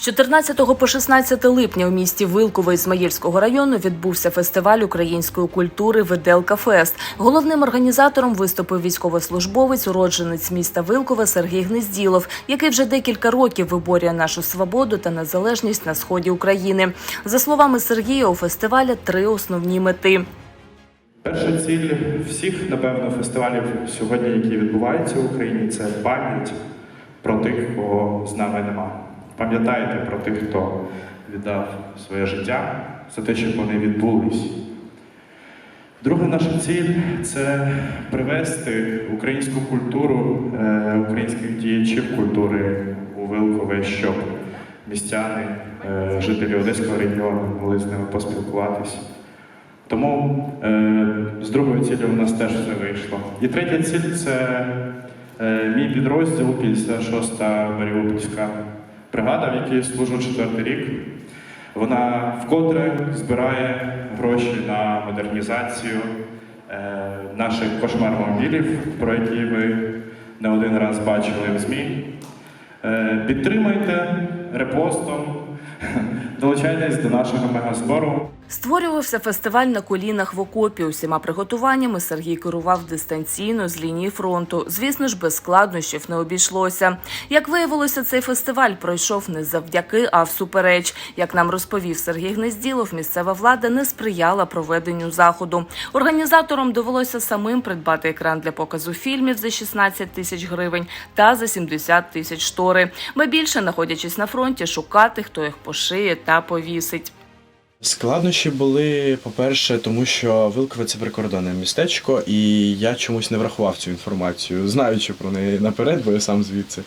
З 14 по 16 липня у місті Вилково Ізмаїльського району відбувся фестиваль української культури Виделка Фест. Головним організатором виступив військовослужбовець, уродженець міста Вилково Сергій Гнезділов, який вже декілька років виборює нашу свободу та незалежність на сході України. За словами Сергія, у фестиваля три основні мети. Перша ціль всіх, напевно, фестивалів сьогодні, які відбуваються в Україні, це пам'ять про тих, кого з нами нема. Пам'ятайте про тих, хто віддав своє життя за те, щоб вони відбулись. Друга наша ціль це привести українську культуру, е, українських діячів культури у Вилкове, щоб містяни, е, жителі Одеського регіону могли з ними поспілкуватись. Тому е, з другою цілею у нас теж все вийшло. І третя ціль це мій підрозділ 56-та Маріупольська бригада, в якій служу четвертий рік. Вона вкотре збирає гроші на модернізацію е, наших кошмар-мобілів, про які ви не один раз бачили в ЗМІ. Е, підтримайте репостом, долучайтесь до нашого мегазбору. Створювався фестиваль на колінах в окопі. Усіма приготуваннями Сергій керував дистанційно з лінії фронту. Звісно ж, без складнощів не обійшлося. Як виявилося, цей фестиваль пройшов не завдяки, а всупереч. Як нам розповів Сергій Гнезділов, місцева влада не сприяла проведенню заходу. Організаторам довелося самим придбати екран для показу фільмів за 16 тисяч гривень та за 70 тисяч штори. Ба більше, знаходячись на фронті, шукати, хто їх пошиє та повісить. Складнощі були, по-перше, тому що Вилкове це прикордонне містечко, і я чомусь не врахував цю інформацію, знаючи про неї наперед, бо я сам звідси.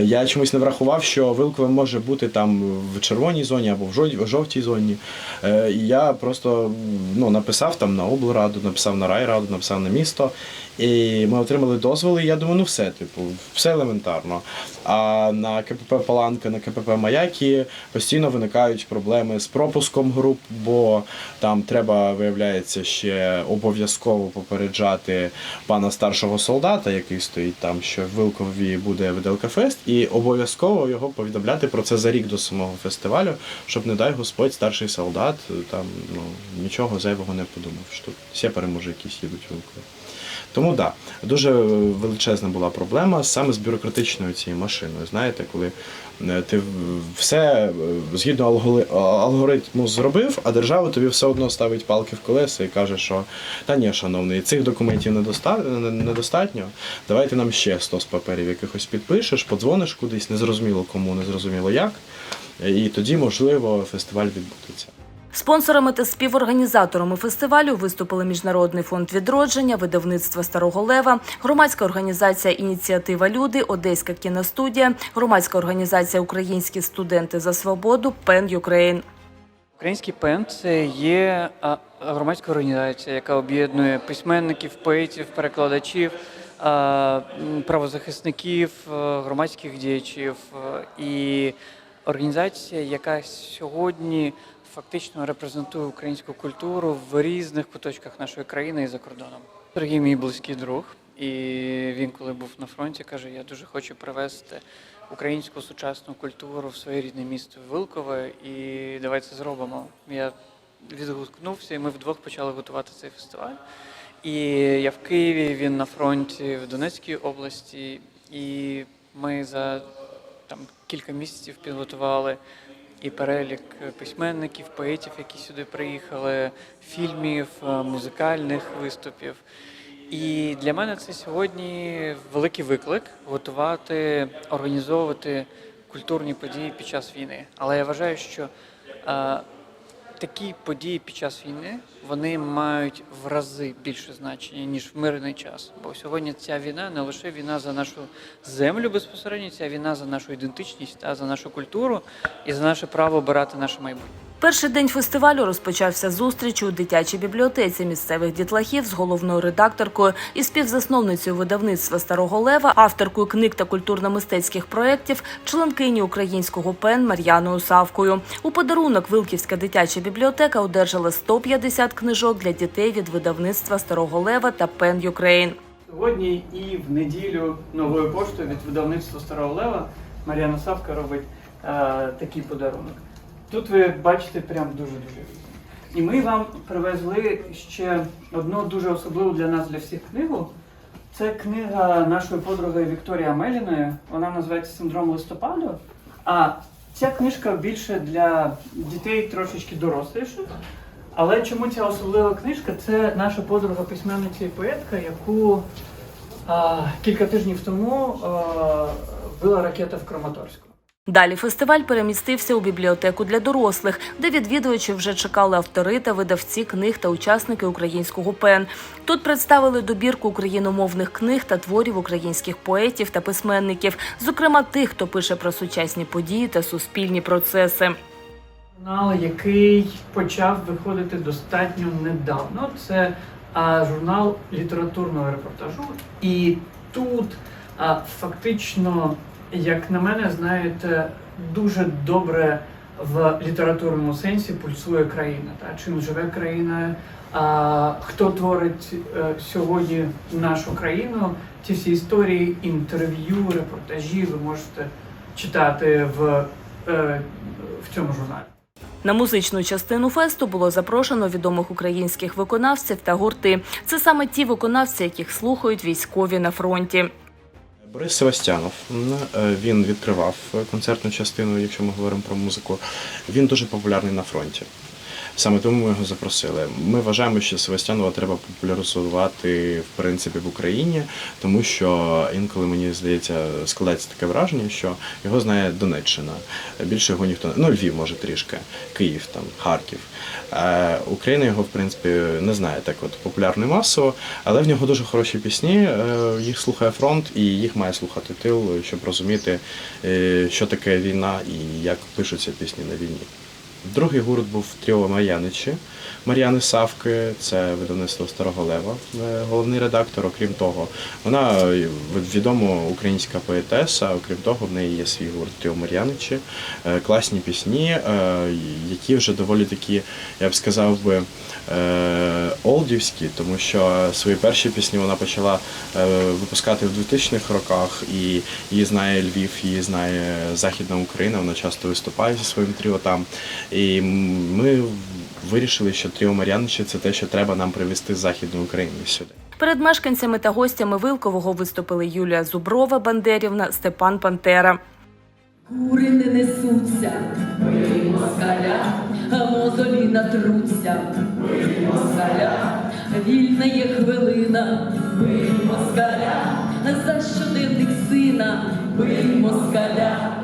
Я чомусь не врахував, що Вилкове може бути там в червоній зоні або в жовтій зоні. Е, я просто ну, написав там на облраду, написав на райраду, написав на місто. І ми отримали дозволи, і я думаю, ну все, типу, все елементарно. А на КПП Паланка, на КПП Маякі постійно виникають проблеми з пропуском груп, бо там треба, виявляється, ще обов'язково попереджати пана старшого солдата, який стоїть там, що в Вилкові буде Виделка Фест, і обов'язково його повідомляти про це за рік до самого фестивалю, щоб, не дай Господь, старший солдат там ну, нічого зайвого не подумав. Що всі переможі якісь їдуть Вилкові. Тому да, дуже величезна була проблема саме з бюрократичною цією машиною. Знаєте, коли е, ти все е, згідно алгоритму зробив, а держава тобі все одно ставить палки в колеса і каже, що та ні, шановний, цих документів недостатньо. Давайте нам ще 100 з паперів якихось підпишеш, подзвониш кудись, незрозуміло кому, незрозуміло як. І тоді, можливо, фестиваль відбудеться. Спонсорами та співорганізаторами фестивалю виступили Міжнародний фонд відродження, видавництво Старого Лева, громадська організація Ініціатива Люди, Одеська кіностудія, громадська організація Українські студенти за свободу, Пен Юкрейн. Український ПЕН це є громадська організація, яка об'єднує письменників, поетів, перекладачів, правозахисників, е, громадських діячів е, і організація, яка сьогодні фактично репрезентує українську культуру в різних куточках нашої країни і за кордоном. Сергій мій близький друг, і він, коли був на фронті, каже: Я дуже хочу привезти українську сучасну культуру в своє рідне місто Вилкове, і давай це зробимо. Я відгукнувся, і ми вдвох почали готувати цей фестиваль. І я в Києві, він на фронті в Донецькій області, і ми за там кілька місяців підготували і перелік письменників, поетів, які сюди приїхали, фільмів, е, музикальних виступів. І для мене це сьогодні великий виклик готувати, організовувати культурні події під час війни. Але я вважаю, що е, такі події під час війни вони мають в рази більше значення ніж в мирний час. Бо сьогодні ця війна не лише війна за нашу землю безпосередньо, ця війна за нашу ідентичність та за нашу культуру і за наше право обирати наше майбутнє. Перший день фестивалю розпочався зустріч у дитячій бібліотеці місцевих дітлахів з головною редакторкою і співзасновницею видавництва Старого Лева, авторкою книг та культурно-мистецьких проєктів, членкині українського ПЕН Мар'яною Савкою. У подарунок Вилківська дитяча бібліотека одержала 150 книжок для дітей від видавництва Старого Лева та ПЕН Юкрейн. Сьогодні і в неділю новою поштою від видавництва Старого Лева Мар'яна Савка робить такий подарунок. Тут ви бачите прям дуже-дуже. І ми вам привезли ще одну дуже особливу для нас, для всіх книгу. Це книга нашої подруги Вікторії Амеліної. Вона називається Синдром листопаду. А ця книжка більше для дітей трошечки доросліших. Але чому ця особлива книжка? Це наша подруга письменниця і поетка, яку а, кілька тижнів тому а, вбила ракета в Краматорську. Далі фестиваль перемістився у бібліотеку для дорослих, де відвідувачі вже чекали автори та видавці книг та учасники українського ПЕН. Тут представили добірку україномовних книг та творів українських поетів та письменників, зокрема тих, хто пише про сучасні події та суспільні процеси. Журнал, який почав виходити достатньо недавно. Це журнал літературного репортажу. І тут фактично, як на мене, знаєте, дуже добре в літературному сенсі пульсує країна. Та? Чим живе країна, а, хто творить е, сьогодні нашу країну. Ці всі історії, інтерв'ю, репортажі ви можете читати в, е, в цьому журналі. На музичну частину фесту було запрошено відомих українських виконавців та гурти. Це саме ті виконавці, яких слухають військові на фронті. Борис Севастянов. е, Він відкривав концертну частину, якщо ми говоримо про музику. Він дуже популярний на фронті. Саме тому ми його запросили. Ми вважаємо, що Севастянова треба популяризувати в принципі в Україні, тому що інколи мені здається складається таке враження, що його знає Донеччина. Більше його ніхто не ну Львів, може трішки, Київ, там Харків. Е, Україна його в принципі не знає так от популярно і масово, але в нього дуже хороші пісні. е, Їх слухає фронт, і їх має слухати тил, щоб розуміти, е, що таке війна і як пишуться пісні на війні. Другий гурт був тріо Мар'яничі. Мар'яни Савки, це видавництво Старого Лева, е, головний редактор. Окрім того, вона е, відома українська поетеса. Окрім того, в неї є свій гурт Тріо Мар'яничі. Е, Класні пісні, які вже доволі такі, я б сказав би, олдівські, тому що свої перші пісні вона почала випускати в 2000-х роках, і її знає Львів, її знає Західна Україна. Вона часто виступає зі своїм тріо там. І ми вирішили, що тріо Мар'яничі це те, що треба нам привезти з Західної України сюди. Перед мешканцями та гостями Вилкового виступили Юлія Зуброва Бандерівна, Степан Пантера. Кури не несуться, бий москаля, а мозолі натруться, бий москаля, вільна є хвилина, бий москаля, за щоденник сина, бий москаля.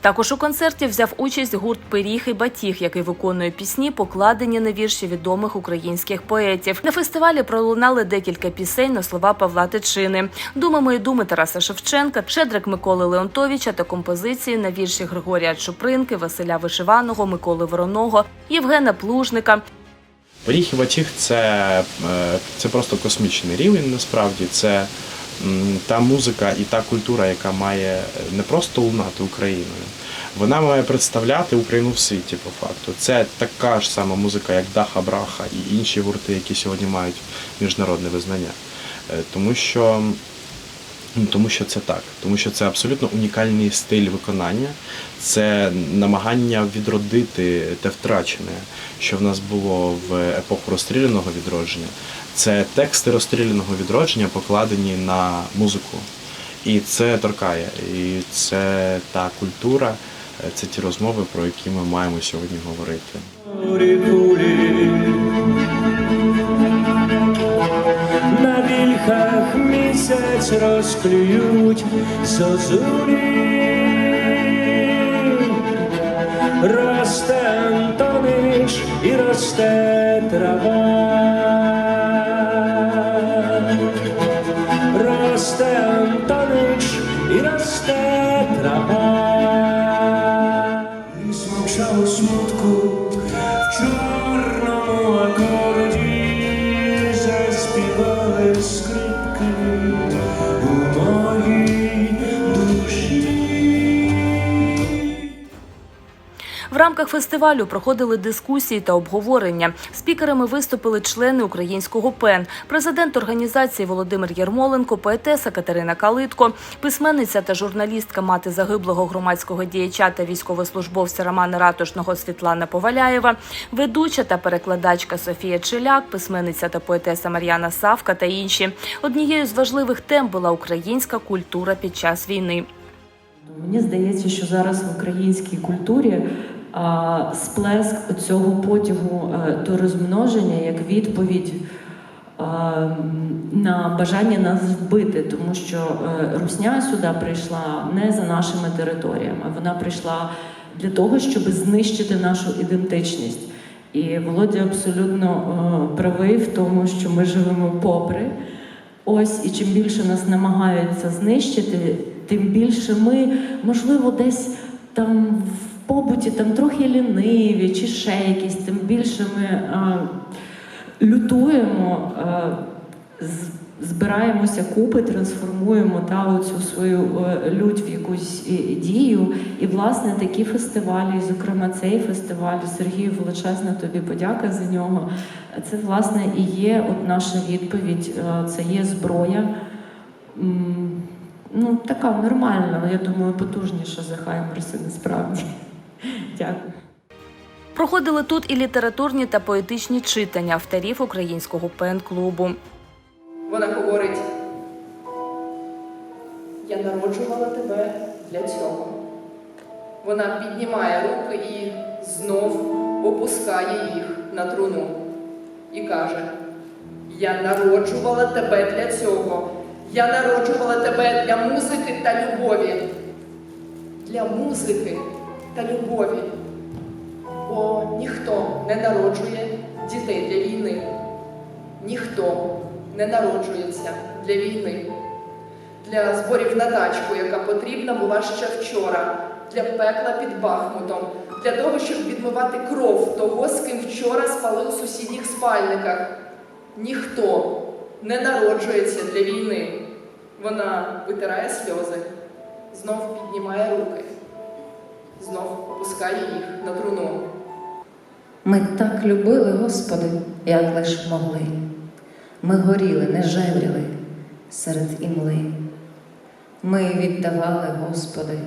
Також у концерті взяв участь гурт Пиріг і Батіг, який виконує пісні, покладені на вірші відомих українських поетів. На фестивалі пролунали декілька пісень на слова Павла Тичини, думи мої думи Тараса Шевченка, Щедрик Миколи Леонтовича та композиції на вірші Григорія Чупринки, Василя Вишиваного, Миколи Вороного, Євгена Плужника. Поріг і Батіг це, е, це просто космічний рівень, насправді. Це та музика і та культура, яка має не просто лунати Україною, вона має представляти Україну в світі, по факту. Це така ж сама музика, як Даха Браха і інші гурти, які сьогодні мають міжнародне визнання. Е, Тому що Тому що це так, тому що це абсолютно унікальний стиль виконання, це намагання відродити те втрачене, що в нас було в епоху розстріляного відродження. Це тексти розстріляного відродження покладені на музику. І це торкає. І це та культура, е, це ті розмови, про які ми маємо сьогодні говорити. На вільхах місяць розклюють зозулі. Росте Антонич і росте трава. Росте трава. І смокшало смутку рамках фестивалю проходили дискусії та обговорення. Спікерами виступили члени українського ПЕН, президент організації Володимир Єрмоленко, поетеса Катерина Калитко, письменниця та журналістка мати загиблого громадського діяча та військовослужбовця Романа Ратушного Світлана Поваляєва, ведуча та перекладачка Софія Челяк, письменниця та поетеса Мар'яна Савка та інші. Однією з важливих тем була українська культура під час війни. Мені здається, що зараз в українській культурі сплеск цього потягу е, до розмноження як відповідь на бажання нас вбити, тому що е, Русня сюди прийшла не за нашими територіями, вона прийшла для того, щоб знищити нашу ідентичність. І Володя абсолютно е, правий в тому, що ми живемо попри. Ось і чим більше нас намагаються знищити, тим більше ми, можливо, десь там побуті там трохи ліниві чи ще якісь, тим більше ми а, лютуємо, а, збираємося купи, трансформуємо та оцю свою е, лють в якусь е, дію. І власне такі фестивалі, зокрема цей фестиваль, Сергію величезна тобі подяка за нього. Це власне і є от наша відповідь. е, Це є зброя. Ну, така нормальна, я думаю, потужніша за Хаймерси насправді. Дякую. Проходили тут і літературні та поетичні читання авторів українського пен-клубу. Вона говорить: Я народжувала тебе для цього. Вона піднімає руки і знов опускає їх на труну і каже: Я народжувала тебе для цього. Я народжувала тебе для музики та любові. Для музики та любові. Бо ніхто не народжує дітей для війни. Ніхто не народжується для війни, для зборів на тачку, яка потрібна була ще вчора, для пекла під Бахмутом, для того, щоб відмивати кров того, з ким вчора спали у сусідніх спальниках. Ніхто не народжується для війни. Вона витирає сльози, знов піднімає руки, знов опускає їх на труну. Ми так любили, Господи, як лиш могли. Ми горіли, не жевріли серед імли. Ми віддавали, Господи,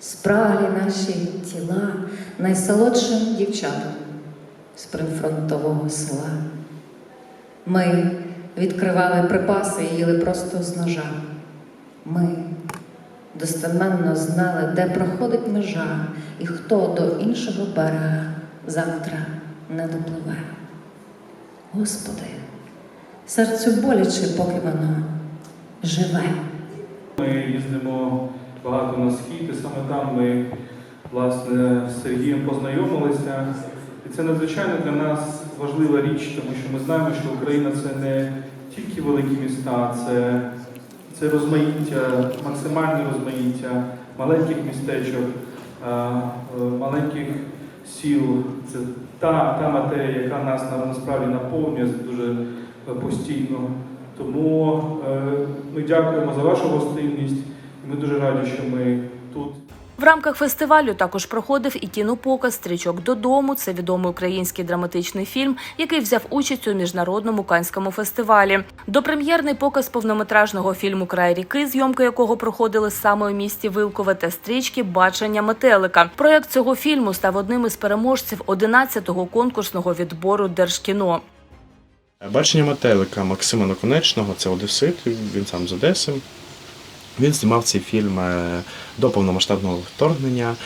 спраглі наші тіла найсолодшим дівчатам з прифронтового села. Ми відкривали припаси і їли просто з ножа. Ми достеменно знали, де проходить межа і хто до іншого берега завтра не допливе. Господи, серцю боляче, поки воно живе. Ми їздимо багато на схід, і саме там ми власне з Сергієм познайомилися. І це надзвичайно для нас важлива річ, тому що ми знаємо, що Україна це не тільки великі міста, це, це розмаїття, максимальне розмаїття маленьких містечок, е, маленьких сіл. Це та, та матерія, яка нас насправді наповнює дуже е, постійно. Тому е, ми дякуємо за вашу гостинність. Ми дуже раді, що ми. В рамках фестивалю також проходив і кінопоказ Стрічок додому. Це відомий український драматичний фільм, який взяв участь у міжнародному канському фестивалі. Допрем'єрний показ повнометражного фільму Край ріки, зйомки якого проходили саме у місті Вилкове та стрічки Бачення метелика. Проект цього фільму став одним із переможців 11-го конкурсного відбору Держкіно. Бачення метелика Максима Наконечного це Одесит, він сам з Одеси. Він знімав цей фільм е, до повномасштабного вторгнення.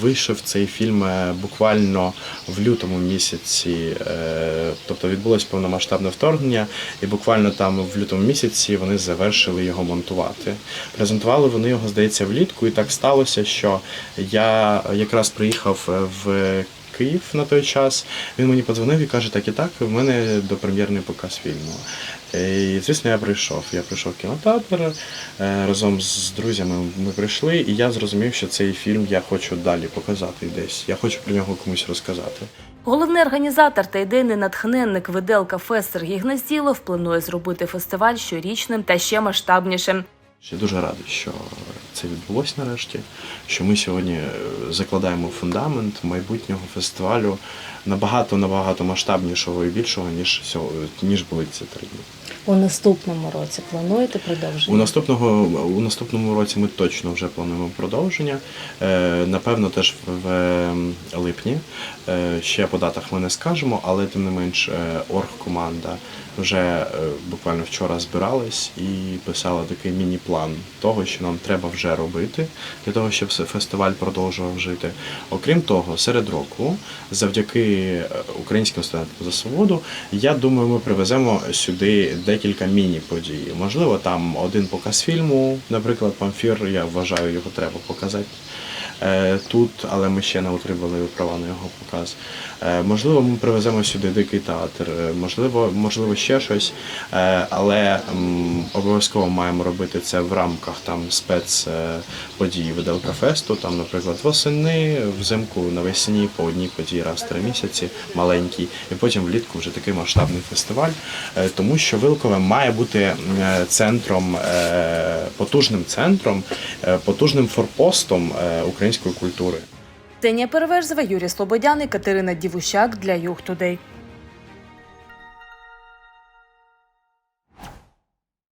Вийшов цей фільм е, буквально в лютому місяці. е, Тобто відбулось повномасштабне вторгнення, і буквально там в лютому місяці вони завершили його монтувати. Презентували вони його, здається, влітку, і так сталося, що я якраз приїхав в Київ на той час. Він мені подзвонив і каже, так і так, в мене допрем'єрний показ фільму. Е, І, звісно, я прийшов. Я прийшов в кінотеатр е, разом з друзями. Ми прийшли, і я зрозумів, що цей фільм я хочу далі показати десь. Я хочу про нього комусь розказати. Головний організатор та ідейний натхненник виделка Фест Сергій планує зробити фестиваль щорічним та ще масштабнішим. Я дуже радий, що це відбулося нарешті. Що ми сьогодні е, закладаємо фундамент майбутнього фестивалю набагато набагато масштабнішого і більшого ніж ніж були ці три дні. У наступному році плануєте продовження? У наступного у наступному році ми точно вже плануємо продовження. Е, напевно, теж в, в липні. Е, ще по датах ми не скажемо, але тим не менш е, оргкоманда вже е, буквально вчора збирались і писала такий міні-план того, що нам треба вже робити для того, щоб фестиваль продовжував жити. Окрім того, серед року, завдяки е, українським студентам за свободу, я думаю, ми привеземо сюди декілька міні-подій. Можливо, там один показ фільму, наприклад, памфір, я вважаю, його треба показати. Е, Тут, але ми ще не отримали права на його показ. Е, Можливо, ми привеземо сюди дикий театр, е, можливо, можливо, ще щось, але обов'язково маємо робити це в рамках там спецподій Виделка Фесту. Там, наприклад, восени, взимку, навесні по одній події раз в три місяці, маленький, і потім влітку вже такий масштабний фестиваль. Тому що Вилкове має бути центром, потужним центром, потужним форпостом е, української культури. Ксенія Переверзева, Юрій Слободян і Катерина Дівущак для Юг Тудей.